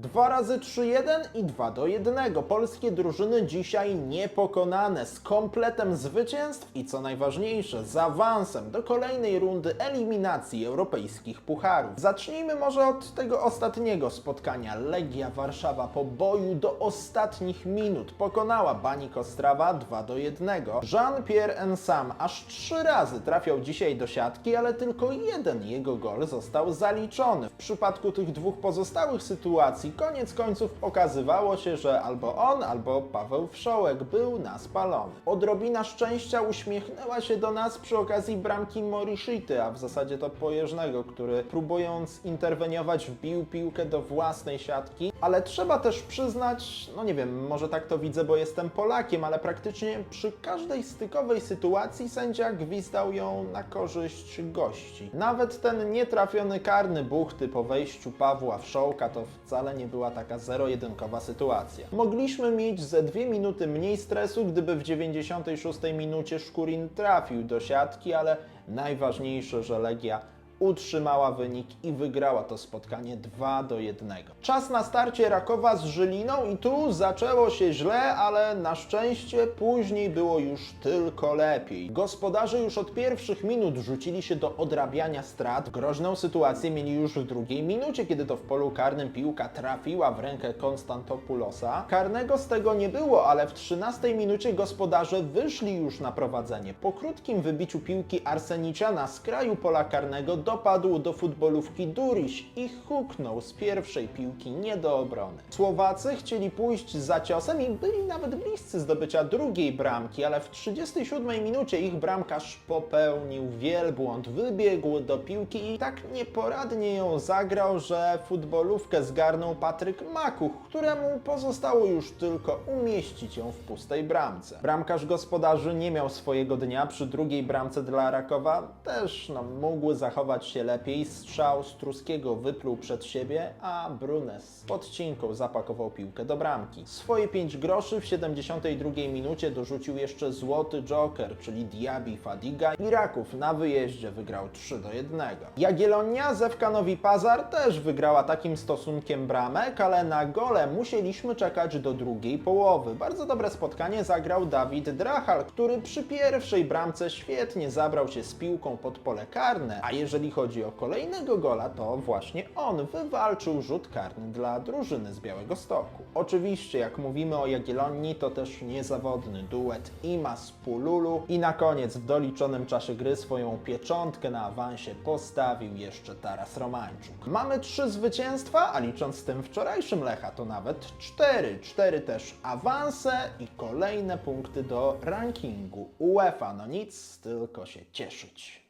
Dwa razy 3-1 i 2 do 1. Polskie drużyny dzisiaj niepokonane z kompletem zwycięstw i co najważniejsze z awansem do kolejnej rundy eliminacji europejskich pucharów. Zacznijmy może od tego ostatniego spotkania. Legia Warszawa po boju do ostatnich minut pokonała Banik Ostrawa 2 do 1. Jean-Pierre Ensam aż trzy razy trafiał dzisiaj do siatki, ale tylko jeden jego gol został zaliczony. W przypadku tych dwóch pozostałych sytuacji koniec końców okazywało się, że albo on, albo Paweł Wszołek był naspalony. Odrobina szczęścia uśmiechnęła się do nas przy okazji bramki Morishity, a w zasadzie to Pojeżnego, który próbując interweniować wbił piłkę do własnej siatki, ale trzeba też przyznać, no nie wiem, może tak to widzę, bo jestem Polakiem, ale praktycznie przy każdej stykowej sytuacji sędzia gwizdał ją na korzyść gości. Nawet ten nietrafiony karny buchty po wejściu Pawła Wszołka to wcale nie była taka zero-jedynkowa sytuacja. Mogliśmy mieć ze dwie minuty mniej stresu, gdyby w 96 minucie Szkurin trafił do siatki, ale najważniejsze, że Legia utrzymała wynik i wygrała to spotkanie 2 do 1. Czas na starcie Rakowa z Żyliną i tu zaczęło się źle, ale na szczęście później było już tylko lepiej. Gospodarze już od pierwszych minut rzucili się do odrabiania strat. Groźną sytuację mieli już w drugiej minucie, kiedy to w polu karnym piłka trafiła w rękę Konstantopulosa. Karnego z tego nie było, ale w 13 minucie gospodarze wyszli już na prowadzenie. Po krótkim wybiciu piłki Arseniciana z kraju pola karnego dopadł do futbolówki Duriś i huknął z pierwszej piłki nie do obrony. Słowacy chcieli pójść za ciosem i byli nawet bliscy zdobycia drugiej bramki, ale w 37 minucie ich bramkarz popełnił wielbłąd, wybiegł do piłki i tak nieporadnie ją zagrał, że futbolówkę zgarnął Patryk Makuch, któremu pozostało już tylko umieścić ją w pustej bramce. Bramkarz gospodarzy nie miał swojego dnia przy drugiej bramce dla Rakowa, też no, mógł zachować się lepiej. Strzał Struskiego wypluł przed siebie, a Brunes z podcinką zapakował piłkę do bramki. Swoje 5 groszy w 72 minucie dorzucił jeszcze złoty joker, czyli Diaby Fadiga i Raków na wyjeździe wygrał 3 do 1. Jagiellonia Zewkanowi Pazar też wygrała takim stosunkiem bramek, ale na gole musieliśmy czekać do drugiej połowy. Bardzo dobre spotkanie zagrał Dawid Drachal, który przy pierwszej bramce świetnie zabrał się z piłką pod pole karne, a jeżeli chodzi o kolejnego gola, to właśnie on wywalczył rzut karny dla drużyny z Białego Stoku. Oczywiście, jak mówimy o Jagiellonii, to też niezawodny duet Imas Pululu i na koniec w doliczonym czasie gry swoją pieczątkę na awansie postawił jeszcze Taras Romańczuk. Mamy trzy zwycięstwa, a licząc z tym wczorajszym Lecha to nawet cztery. Cztery też awanse i kolejne punkty do rankingu UEFA. No nic, tylko się cieszyć.